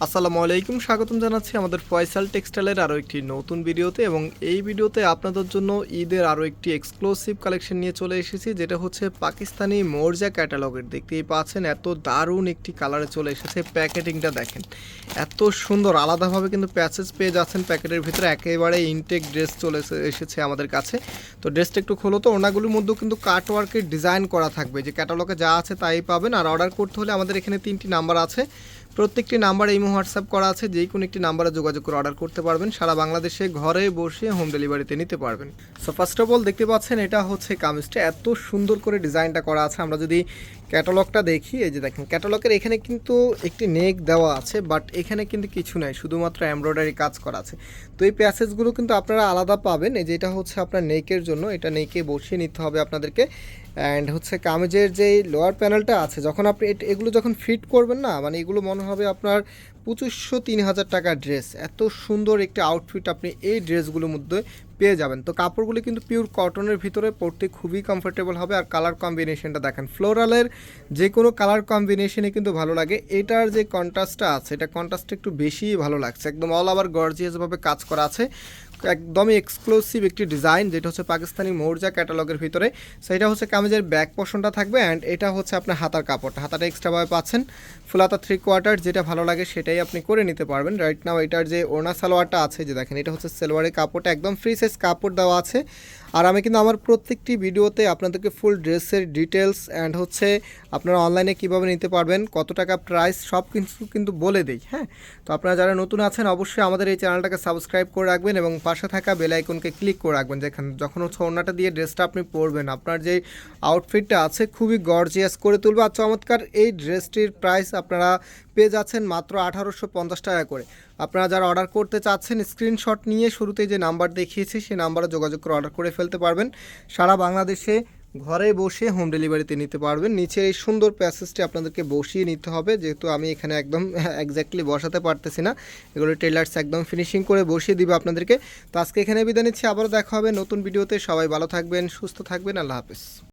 আসসালামু আলাইকুম, স্বাগতম জানাচ্ছি আমাদের ফয়সাল টেক্সটাইলের আরও একটি নতুন ভিডিওতে এবং এই ভিডিওতে আপনাদের জন্য ঈদের আরও একটি এক্সক্লুসিভ কালেকশন নিয়ে চলে এসেছি, যেটা হচ্ছে পাকিস্তানি মোর্জা ক্যাটালগের। দেখতেই পাচ্ছেন, এত দারুণ একটি কালারে চলে এসেছে প্যাকেটিংটা, দেখেন। এত সুন্দর, আলাদাভাবে কিন্তু প্যাচেস পেয়ে যাচ্ছেন প্যাকেটের ভিতরে, একেবারে ইনটেক ড্রেস চলে এসে- এসেছে আমাদের কাছে। তো ড্রেসটা একটু খোলো তো ওনাগুলির মধ্যেও কিন্তু কাটওয়ার্কের ডিজাইন করা থাকবে। যে ক্যাটালগে যা আছে তাই পাবেন, আর অর্ডার করতে হলে আমাদের এখানে তিনটি নাম্বার আছে। প্রত্যেকটি নাম্বারে এই হোয়াটসঅ্যাপ করা আছে যে কোনো একটি নাম্বারে যোগাযোগ করে অর্ডার করতে পারবেন। সারা বাংলাদেশে ঘরে বসে হোম ডেলিভারিতে নিতে পারবেন। সো ফার্স্ট অফ অল দেখতে পাচ্ছেন, এটা হচ্ছে কামিজটা। এত সুন্দর করে ডিজাইনটা করা আছে। আমরা যদি ক্যাটালগটা দেখি, এই যে দেখেন, ক্যাটালগের এখানে কিন্তু একটি নেক দেওয়া আছে, বাট এখানে কিন্তু কিছু নাই, শুধুমাত্র এমব্রয়ডারি কাজ করা আছে। তো এই প্যাসেজগুলো কিন্তু আপনারা আলাদা পাবেন, এই যে এটা হচ্ছে আপনার নেকের জন্য, এটা নেকে বসিয়ে নিতে হবে আপনাদেরকে। অ্যান্ড হচ্ছে কামেজের যে লোয়ার প্যানেলটা আছে, যখন আপনি এগুলো যখন ফিট করবেন না মানে এগুলো মনে হবে আপনার পঁচিশশো তিন হাজার টাকার ড্রেস এত সুন্দর একটি আউটফিট আপনি এই ড্রেসগুলোর মধ্যে পেয়ে যাবেন। তো কাপড়গুলি কিন্তু পিওর কটনের ভিতরে, পরতে খুবই কমফোর্টেবল হবে। আর কালার কম্বিনেশনটা দেখেন ফ্লোরালের যে কোনো কালার কম্বিনেশনে কিন্তু ভালো লাগে। এটার যে কন্ট্রাস্টটা আছে, এটা কন্ট্রাস্টটা একটু বেশিই ভালো লাগছে। একদম অল আবার গর্জিয়াসভাবে কাজ করা আছে। একদমই এক্সক্লুসিভ একটি ডিজাইন যেটা হচ্ছে পাকিস্তানি মৌর্জা ক্যাটালগের ভিতরে। সেটা হচ্ছে কামিজের ব্যাক পোর্শনটা থাকবে অ্যান্ড এটা হচ্ছে আপনার হাতার কাপড়টা। হাতাটা এক্সট্রাভাবে পাচ্ছেন। ফুলাতা থ্রি কোয়ার্টার যেটা ভালো লাগে সেটাই আপনি করে নিতে পারবেন। রাইট নাও এটার যে ওনা সালোয়ারটা আছে, যে দেখেন, এটা হচ্ছে সেলোয়ারের কাপড়টা, একদম ফ্রি সাইজ কাপড় দেওয়া আছে। আর আমি কিন্তু আমার প্রত্যেকটি ভিডিওতে আপনাদেরকে ফুল ড্রেসের ডিটেলস অ্যান্ড হচ্ছে আপনারা অনলাইনে কীভাবে নিতে পারবেন, কত টাকা প্রাইস সব কিছু কিন্তু বলে দিই হ্যাঁ? তো আপনারা যারা নতুন আছেন, অবশ্যই আমাদের এই চ্যানেলটাকে সাবস্ক্রাইব করে রাখবেন এবং পাশে থাকা বেল আইকনকে ক্লিক করে রাখবেন, যেখানে, যখন হচ্ছে ওড়নাটা দিয়ে ড্রেসটা আপনি পরবেন। আপনার যে আউটফিটটা আছে খুবই গর্জিয়াস করে তুলবে। আর চমৎকার এই ড্রেসটির প্রাইস আপনারা পেয়ে যাচ্ছেন মাত্র আঠারোশো পঞ্চাশ টাকা করে। আপনারা যারা অর্ডার করতে চাচ্ছেন স্ক্রিনশট নিয়ে শুরুতে যে নাম্বার দেখিয়েছি, সেই নাম্বারে যোগাযোগ করে অর্ডার করে ফেলতে পারবেন। সারা বাংলাদেশে ঘরে বসে হোম ডেলিভারিতে নিতে পারবেন। নিচে এই সুন্দর প্যাসেজটি আপনাদেরকে বসিয়ে নিতে হবে। যেহেতু আমি এখানে একদম একজাক্টলি বসাতে পারতেছি না, এগুলো টেলার্স একদম ফিনিশিং করে বসিয়ে দিবে আপনাদেরকে। তো আজকে এখানে বিদায় নিচ্ছি। আবারও দেখা হবে নতুন ভিডিওতে সবাই ভালো থাকবেন, সুস্থ থাকবেন। আল্লাহ হাফেজ।